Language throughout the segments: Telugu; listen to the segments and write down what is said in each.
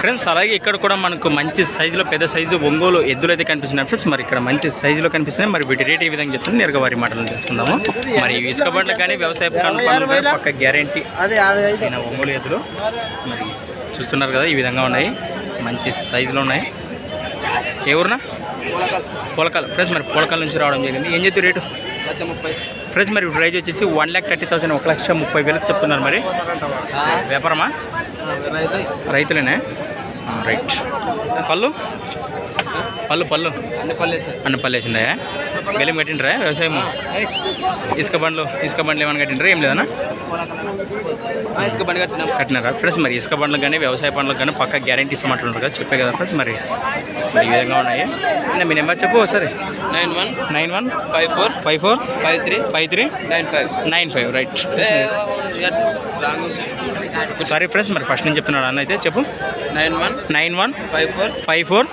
ఫ్రెండ్స్ అలాగే ఇక్కడ కూడా మనకు మంచి సైజులో పెద్ద సైజు ఒంగోలు ఎద్దులు అయితే కనిపిస్తున్నాయి ఫ్రెండ్స్ మరి ఇక్కడ మంచి సైజులో కనిపిస్తున్నాయి. మరి వీటి రేట్ ఏ విధంగా చెప్తుంది నేరుగా వారి మాటలు తెలుసుకుందాము. మరి ఇసుక బండ్లు కానీ వ్యవసాయ పక్క గ్యారంటీ అయిన ఒంగోలు ఎద్దులు. మరి చూస్తున్నారు కదా ఈ విధంగా ఉన్నాయి. మంచి సైజులో ఉన్నాయి. ఏ ఊరునా? పొలకాలు. ఫ్రెండ్స్ మరి పొలకాల నుంచి రావడం జరిగింది. ఏం చెప్తారు రేటు? ఫ్రెండ్స్ మరి ప్రైజ్ వచ్చేసి వన్ ల్యాక్ థర్టీ థౌసండ్ ఒక లక్ష ముప్పై వేలకు చెప్తున్నారు మరి. వ్యాపారమా? రైతులేనే? రైట్. పళ్ళు? పళ్ళు పళ్ళు. అన్ని పళ్ళు వేసిండే గెలిం కట్టిండ్రా? వ్యవసాయం ఇసుక బండ్లు ఇసుక బండ్లు ఏమైనా కట్టిండ్రా? ఏం లేదన్నా ఇసుక బండి కట్టినాం. కట్టినారా? ఫ్రెండ్స్ మరి ఇసుక బండ్లు కానీ వ్యవసాయ పనులకు కానీ పక్క గ్యారంటీ ఇస్తామంటున్నారు కదా చెప్పే కదా ఫ్రెండ్స్ మరి. మరి ఈ విధంగా ఉన్నాయి. అన్న, మీ నెంబర్ చెప్పు సరే nine one nine one five four five four five three five three nine five. Nine five right. Sorry friends మరి ఫస్ట్ నుంచి చెప్తున్నాడు అన్న అయితే చెప్పు. Nine one nine one five four five four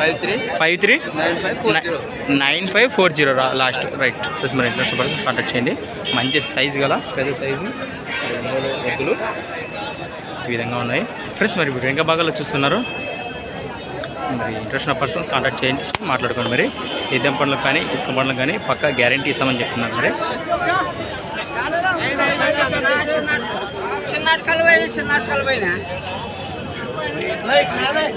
five three five three nine five four zero. Nine five four zero last. Right plus మరి ఇంట్రెస్ట్ పర్సన్ కాంటాక్ట్ చేయండి. మంచి సైజు గల పెద్ద సైజు ఎద్దులు ఈ విధంగా ఉన్నాయి. ఫ్రెండ్స్ మరి ఇప్పుడు ఇంకా భాగాలు చూస్తున్నారు. మరి ఇంట్రెస్ట్ ఉన్న పర్సన్స్ కాంటాక్ట్ చేయండి. మాట్లాడుకోండి మరి. సేద్యం పనులకు కానీ ఇసుక పనులకు కానీ పక్కా గ్యారంటీ ఇస్తామని చెప్తున్నారు మరి. చిన్నాడు కలవైన కలవైన lấy cái này đây